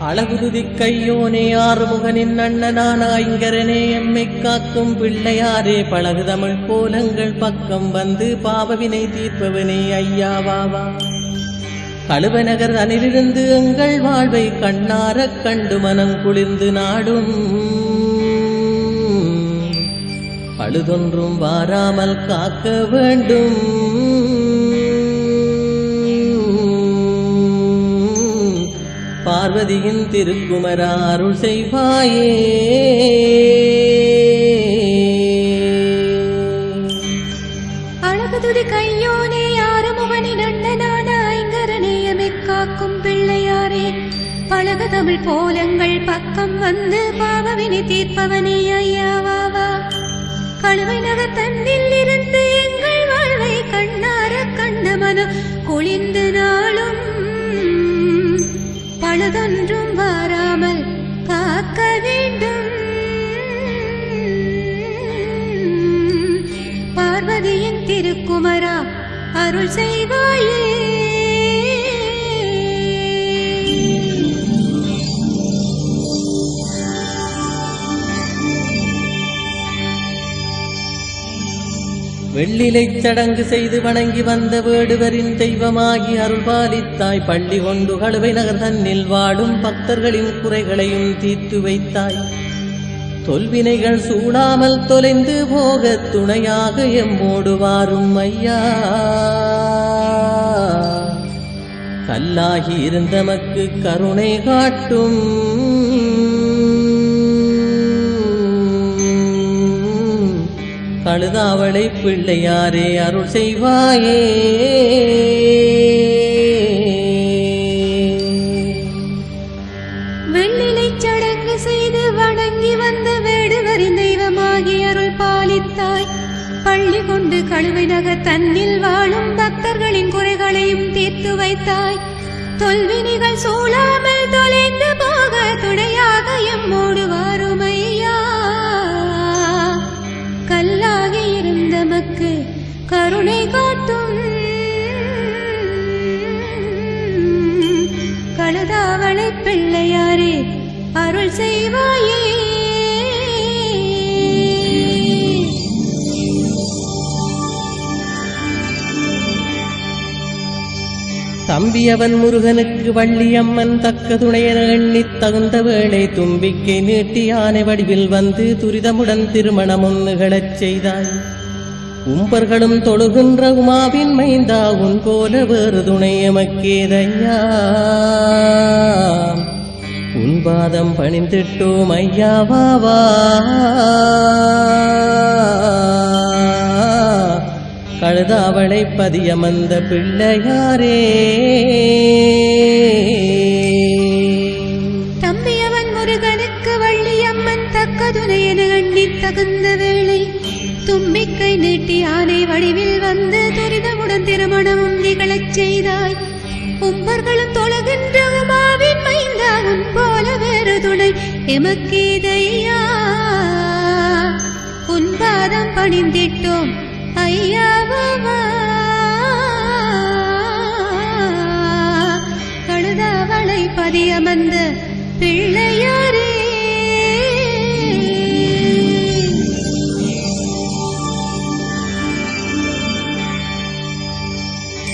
அழகுருதி கையோனே ஆறுமுகனின் அண்ணனான ஐங்கரனே எம்மை காக்கும் பிள்ளையாரே பழகு தமிழ் கோலங்கள் பக்கம் வந்து பாவவினை தீர்ப்பவனே ஐயாவாவா கழுவநகர் அணிலிருந்து எங்கள் வாழ்வை கண்ணாரக் கண்டு மனம் குளிர்ந்து நாடும். பழுதொன்றும் வாராமல் காக்க வேண்டும். பார்வதியின் திருக்குமர அருள் செய்வாயே. அழகுதுதி கையோனே ஆறுமுகனி அண்ணனான ஐங்கரநேயமை காக்கும் பிள்ளையாரே. பழக தமிழ் போலங்கள் பக்கம் வந்து பாவவினை தீர்ப்பவனே ஐயாவாவா கழுவை நகர் தன்னில் இருந்து எங்கள் வாழ்வை கண்ணார கண்ட மனம் குளிர்ந்து நான் பழுதொன்றும் வாராமல் காக்க வேண்டும். பார்வதியின் திருக்குமரா அருள் செய்வாயே. வெள்ளிலைச் சடங்கு செய்து வணங்கி வந்த வேடுவரின் தெய்வமாகி அருள்பாலித்தாய் பள்ளி கொண்டு கழுவை நகர் தன்னில் வாடும் பக்தர்களின் குறைகளையும் தீர்த்து வைத்தாய். தொல்வினைகள் சூடாமல் தொலைந்து போக துணையாக எம்மோடு வாரும் ஐயா. கல்லாகி இருந்தமக்கு கருணை காட்டும். கழுதாவளை பிள்ளையாரே அருள் செய்வாயே. வெள்ளிலை சடங்கு செய்து வணங்கி வந்த வேடுவரின் தெய்வமாகி அருள் பாலித்தாய். பள்ளி கொண்டு கழுவை நக தன்னில் வாழும் பக்தர்களின் குறைகளையும் தீர்த்து வைத்தாய். தொல்வினிகள் சூழாமல் தொலைந்து போக துணையாக எம்மோடு வாருமையா கழுதாவளை பிள்ளையாரே அருள் செய்வாயே. தம்பியவன் முருகனுக்கு வள்ளியம்மன் தக்க துணையென எண்ணி தகுந்த வேளை தும்பிக்கை நீட்டி யானை வடிவில் வந்து துரிதமுடன் திருமணம் நிகழச் செய்தாள் உம்பர்களும் தொழுகின்ற உமாவின் மைந்தா உன் போல வேறு துணையமக்கேதையா உன் பாதம் பணிந்திட்டோம் ஐயாவாவா கழுதாவளை பதியமந்த பிள்ளையாரே. தம்பியவன் முருகனுக்கு வள்ளியம்மன் தக்க துணையென எண்ணித் தகுந்த தும்பிக்கை நீட்டி யானை வடிவில் வந்து துரிதமுடன் திருமணமும் நிகழச் செய்தாய். உம்பர்களும் தொழுகின்ற உமாவின் மைந்தா உன் போல வேறு துணை எமக்கேதையா. உன் பாதம் பணிந்திட்டோம் ஐயாவா கழுதாவளை பதியமர்ந்த பிள்ளையாரே.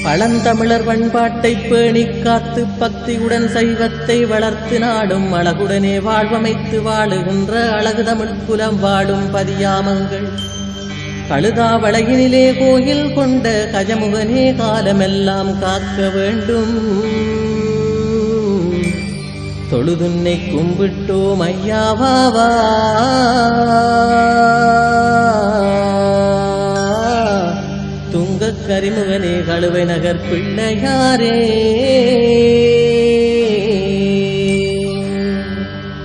பழந்தமிழர் பண்பாட்டை பேணி காத்து பக்தியுடன் சைவத்தை வளர்த்து நாடும் அழகுடனே வாழ்வமைத்து வாழுகின்ற அழகு தமிழ் குலம் வாடும் பதியாமங்கள். கழுதாவளையினிலே கோயில் கொண்ட கஜமுகனே காலமெல்லாம் காக்க வேண்டும். தொழுதுன்னை கும்பிட்டோம் ஐயாவாவா துங்கக் கரிமுகனே கழுவை நகர் பிள்ளையாரே.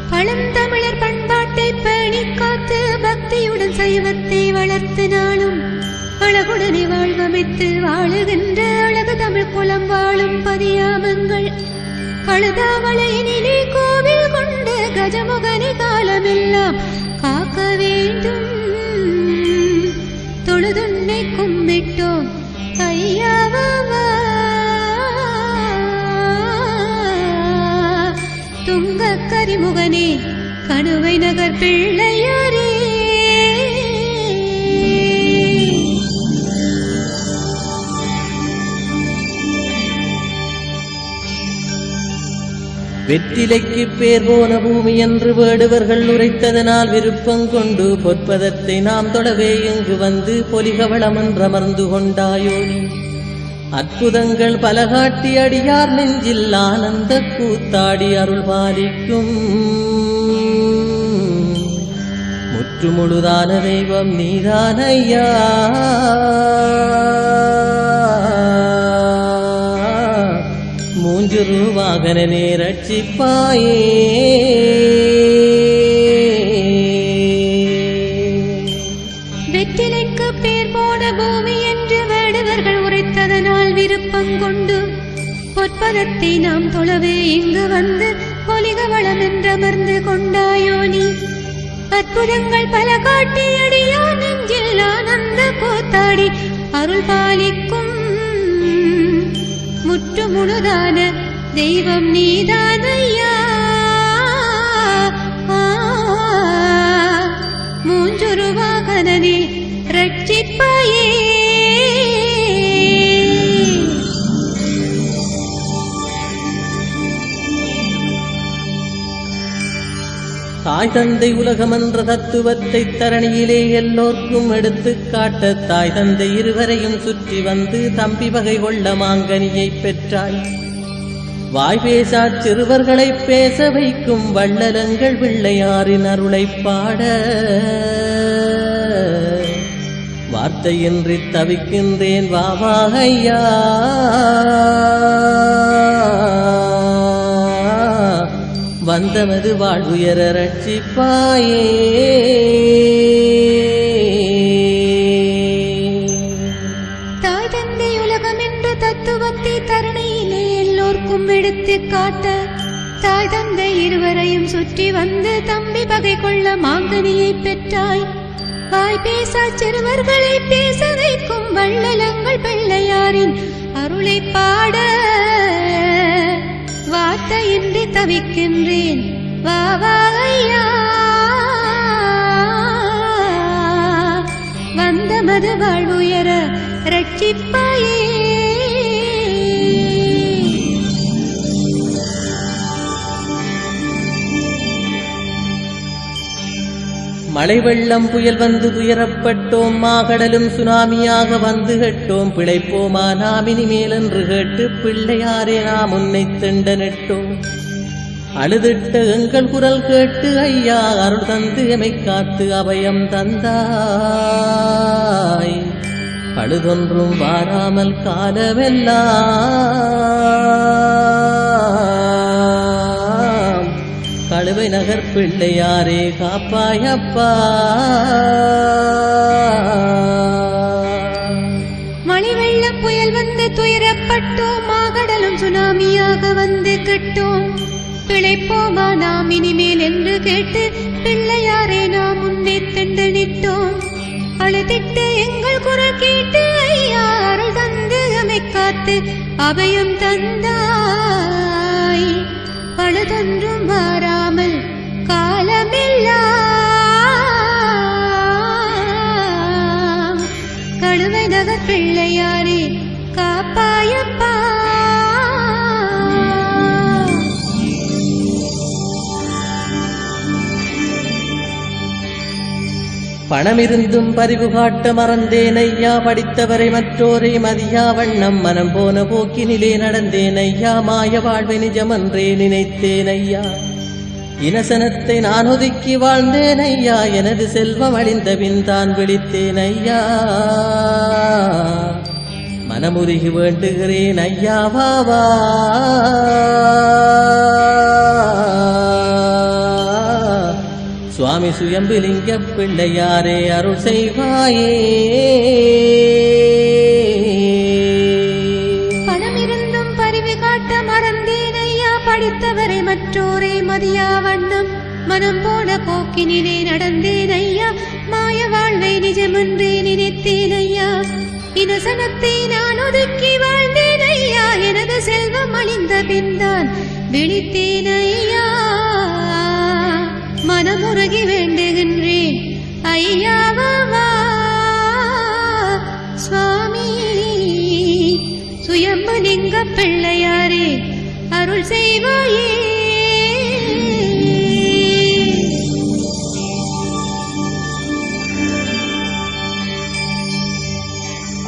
பழந்தமிழர் பண்பாட்டை பேணிக் காத்து பக்தியுடன் சைவத்தை வளர்த்து நாளும் அழகுடனே வாழ்வமைத்து வாழுகின்ற அழகு தமிழ் குலம் வாழும் பதியாமங்கள். கழுதாவளையினிலே கோவில் கொண்டு கஜமுகனை காலமெல்லாம் காக்க வேண்டும் தொழுதுன்னை கும்பிட்டோம் ஐயாவா துங்க கரிமுகனே கணுவை நகர் பிள்ளையாரே. வெற்றிலைக்கு பேர் போன பூமி என்று வேடுவர்கள் உரைத்ததனால் விருப்பம் கொண்டு பொற்பதத்தை நாம் தொடவே இங்கு வந்து பொலிகவளம் என்றமர்ந்து கொண்டாயோ. அற்புதங்கள் பல காட்டி அடியார் நெஞ்சில் ஆனந்த கூத்தாடி அருள் பாலிக்கும். முற்றுமுழுதான தெய்வம் நீதானையா. மூஞ்சுரு வாகனனே ரட்சிப்பாயே வெற்றிலைக்கு பேர் போன பூமி என்று வேடுவர்கள் உரைத்ததனால் விருப்பம் கொண்டு பொற்பதத்தை நாம் தொழவே இங்கு வந்து ஒலிக வளம் என்றமர்ந்து கொண்டாயோ நீ. அற்புதங்கள் பல காட்டி அடியா நெஞ்சில் ஆனந்த கூத்தாடி அருள் பாலிக்கும் முற்று முழுதான தெய்வம் நீதானையா? மூஞ்சுருவாகனே ரட்சிப்பாயே. தாய் தந்தை உலகமன்ற தத்துவத்தை தரணியிலே எல்லோர்க்கும் எடுத்துக் காட்ட தாய் தந்தை இருவரையும் சுற்றி வந்து தம்பி வகை கொள்ள மாங்கனியை பெற்றாய். வாய் பேசா சிறுவர்களை பேச வைக்கும் வள்ளலங்கள் பிள்ளையாரின் அருளைப் பாட. வார்த்தையின்றி தவிக்கின்றேன் வாவாகையா வந்தமது வாழ்வுயர ரட்சிப்பாயே. தாய் தந்தை உலகம் என்ற தத்துவத்தை தரணையிலே எல்லோர்க்கும் எடுத்து காட்ட தாய் தந்தை இருவரையும் சுற்றி வந்து தம்பி பகை கொள்ள மாங்கனியை பெற்றாய். வாய் பேசா சிறுவர்களை பேச வைக்கும் வள்ளலங்கள் பிள்ளையாரின் அருளை பாட வார்த்தையின்றி தவிக்கின்றேன். வா வா வந்த மது வாழ்வுயர ரட்சிப்பாயே. மழை வெள்ளம் புயல் வந்து துயரப்பட்டோம் மாகடலும் சுனாமியாக வந்து கட்டோம் பிழைப்போமா நாம் இனிமேல் என்று கேட்டு பிள்ளையாரே நாம் உன்னை திண்டனிட்டோம் அழுதிட்ட எங்கள் குரல் கேட்டு ஐயா அருள் தந்து எமை காத்து அபயம் தந்தாய். பழுதொன்றும் வாராமல் காலமெல்லாம் கழுவை நகர் பிள்ளையாரே காப்பாயப்பா மணிவெள்ள புயல் வந்து துயரப்பட்டோம் மாகடலும் சுனாமியாக வந்து கெட்டோம். பிழைப்போமா நாம் இனிமேல் என்று கேட்டு பிள்ளையாரே நாம் முன்னே தண்டனிட்டோம் அழுதிட்டு எங்கள் குரல் கேட்டு ஐயா அருள் தந்து அமை காத்து அபயம் தந்தாய் பொழுதொன்றும் மாறாமல் காலமில்லா. கழுவை நகர் பிள்ளையாரே காப்பாயப்பா. பணமிருந்தும் பரிவு காட்ட மறந்தேன் ஐயா படித்தவரை மற்றோரை மதியா வண்ணம் மனம் போன போக்கினிலே நடந்தேன் ஐயா மாய வாழ்வை நிஜமன்றே நினைத்தேன் ஐயா இனசனத்தை நான் ஒதுக்கி வாழ்ந்தேன் ஐயா எனது செல்வம் அழிந்த பின் தான் விழித்தேன் ஐயா மனமுருகி வேண்டுகிறேன் ஐயா சுவாமி சுயம்புலிங்க பிள்ளையாரே அருள் செய்வாயே. பணமிருந்தும் பரிவு காட்ட மறந்தேன் ஐயா. படித்தவரை மற்றோரை மதியா வண்ணம். மனம் போன போக்கினிலே நடந்தேன் ஐயா. மாய வாழ்வை நிஜமன்றே நினைத்தேன் ஐயா. இனசனத்தை நான் ஒதுக்கி வாழ்ந்தேன் ஐயா. எனது செல்வம் அழிந்த பின்தான். விழித்தேன் ஐயா. மனமுருகி வேண்டுகின்றேன். ஐயாவா சுவாமி. சுயம்பு லிங்க பிள்ளையாரே அருள் செய்வாயே.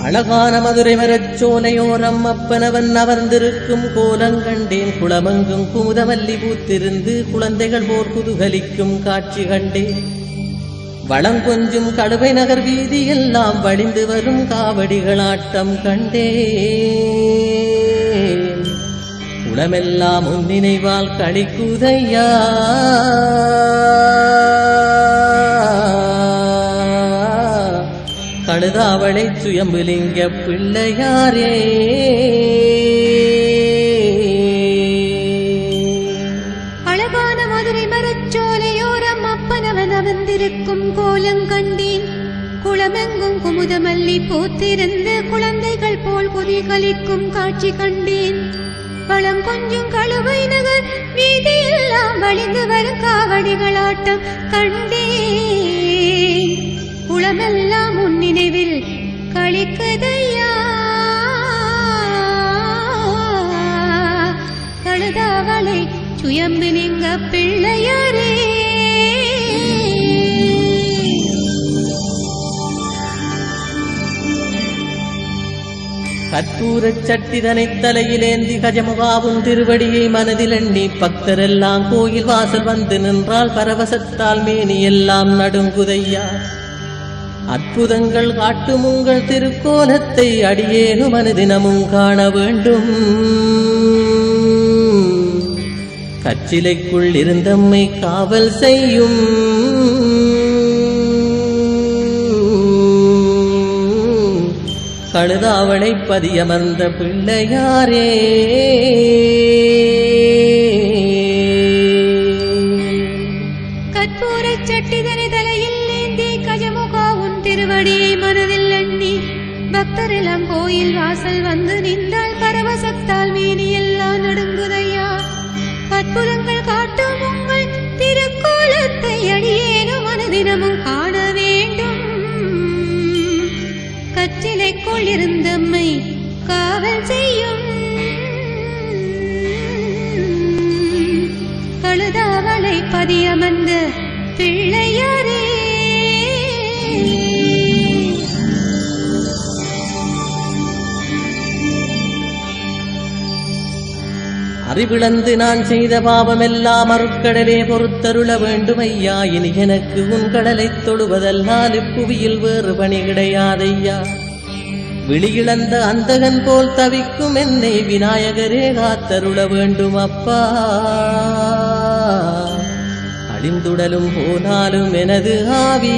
அழகான மதுரை மரச்சோலையோரம் அப்பனவன் அமர்ந்திருக்கும் கோலங்கண்டேன் குளமங்கும் குமுதமல்லி பூத்திருந்து குழந்தைகள் போர் குதுகலிக்கும் காட்சி கண்டேன். வளங்கொஞ்சும் கடுவை நகர் வீதி எல்லாம் வழிந்து வரும் காவடிகள் ஆட்டம் கண்டேன். குளமெல்லாம் உன் நினைவால் களி களிக்குதையா? கழுதாவளை சுயம்புலிங்க பிள்ளையாரே. அழகான மதுரை மரச்சோலையோரம் அப்பனவன் அவந்திருக்கும் கோலம் கண்டேன். குளமெங்கும் குமுதமல்லி பூத்திருந்து குழந்தைகள் போல் குதிகலிக்கும் காட்சி கண்டேன். பழம் கொஞ்சம் கழுவை நகர் வீதியெல்லாம் வழிந்து வரும் காவடிகளாட்டம் கண்டேன். உளமெல்லாம் உன் நினைவில் கழிக்குதையா கழுதாவளை சுயம்பு நீங்க பிள்ளையாரே. கற்பூரச் சட்டிதனை தலையிலேந்தி கஜமுகாவும் திருவடியை மனதில் எண்ணி பக்தரெல்லாம் கோயில் வாசல் வந்து நின்றால் பரவசத்தால் மேனி எல்லாம் நடுங்குதையா? அற்புதங்கள் காட்டும் உங்கள் திருக்கோலத்தை அடியேனு மனதினமும் காண வேண்டும். கச்சிலைக்குள் இருந்தம்மை காவல் செய்யும். கழுதாவளை பதியமர்ந்த பிள்ளையாரே. கோயில் வாசல் வந்து நின்றால் பரவசத்தால் வீதி எல்லாம் நடுங்குதையா? அற்புதங்கள் காட்டும் உங்கள் திருக்கோலத்தை அடியேனும் மனதினமும் காண வேண்டும். கற்றிலைக்குள் இருந்தம்மை காவல் செய்யும். கழுதாவளை பதியமர்ந்த பிள்ளையாரே அறிவிழந்து நான் செய்த பாவமெல்லாம் அருட்கடலே பொறுத்தருள வேண்டும் ஐயா இனி எனக்கு உன் கடலைத் தொழுவதல்லால் இப்புவியில் வேறு பணி கிடையாதையா விழியிழந்த அந்தகன் போல் தவிக்கும் என்னை விநாயகரே காத்தருள வேண்டும் அப்பா அழிந்துடலும் போனாலும் எனது ஆவி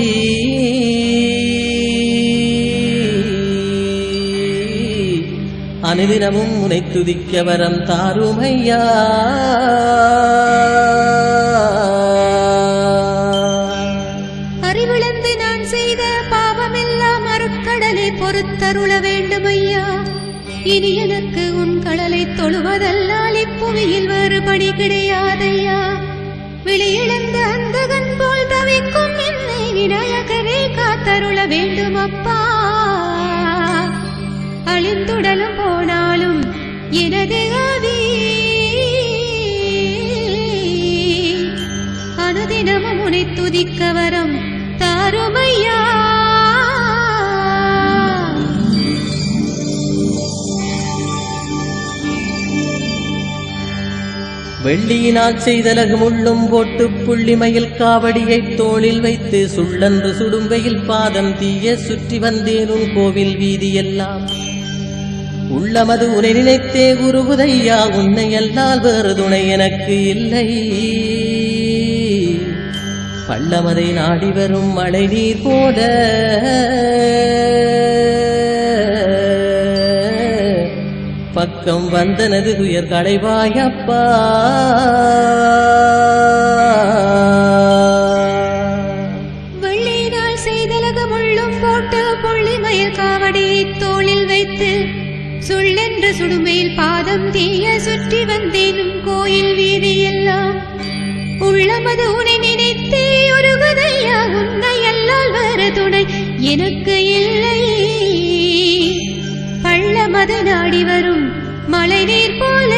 அனுதினமும் உனை துதிக்க வரம் தாருமையா. அறிவிழந்து நான் செய்த பாவமெல்லாம் அருக்கடலை பொறுத்தருள வேண்டும் ஐயா இனி எனக்கு உன் கடலை தொழுவதல்லால் இப்புவியில் வேறு பணி கிடையாதையா. வெளியிழந்த அந்தகன் போல் தவிக்கும் என்னை விநாயகரே காத்தருள வேண்டும் அப்பா அழிந்துடலும் போனாலும் எனது ஆவி அனுதினமும் உனை துதிக்க வரம் தாருமையா? வெள்ளியினால் செய்தலகு முள்ளும் போட்டு புள்ளிமையில் காவடியை தோளில் வைத்து சுள்ளன்று சுடும்பையில் பாதம் தீய சுற்றி வந்தேன் உன் கோவில் வீதியெல்லாம். உள்ளமது உனை நினைத்தே குருகுதையா உன்னை அல்லால் வேறு துணை எனக்கு இல்லை. பள்ளமதை நாடி வரும் மழை நீர் போல. பக்கம் வந்தனது துயர் கடைவாயப்பா சுடுமையில் தீய சுற்றி வந்தேனும் கோயில் வீதியெல்லாம். உள்ளமது உனை நினைத்தே ஒரு கதையா உன்னை அல்லால் வர துணை எனக்கு இல்லை. பள்ளமது நாடி வரும் மழை நீர் போல.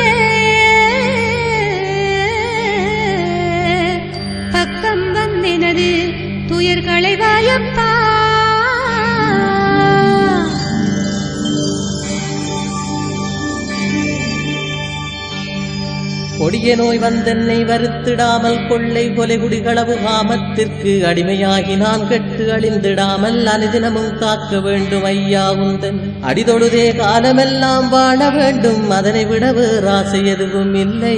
பக்கம் வந்தெனது துயர் களைவாயப்பா. தீய நோய் வந்தென்னை வருத்திடாமல் கொள்ளை கொலை குடிகளவு காமத்திற்கு அடிமையாகி நான் கெட்டு அழிந்திடாமல் அனுதினமும் காக்க வேண்டும் ஐயா உந்தன். அடிதொழுதே காலமெல்லாம் வாழ வேண்டும் அதனை விட வேறு ஆசை எதுவும் இல்லை.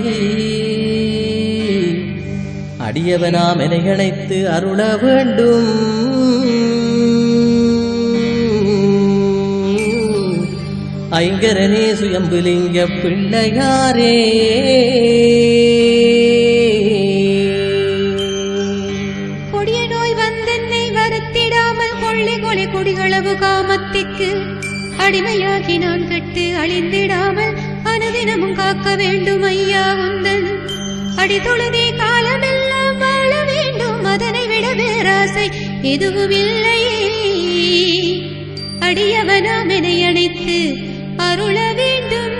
அடியவனாம் என இணைத்து அருள வேண்டும். ஐங்கரனே சுயம்புலிங்க பிள்ளையாரே. கொடிய நோய் வந்தென்னை வருத்திடாமல் கொள்ளை கொலை குடிகளவு காமத்திற்கு அடிமையாகி நான் கட்டு அழிந்திடாமல் அனுதினமும் காக்க வேண்டும் ஐயா உந்தன். அடிதொழுதே காலமெல்லாம் வாழ வேண்டும் அதனை விட வேறாசை எதுவும் இல்லையே அடியவனாம் என அணைத்து அருள வேண்டும்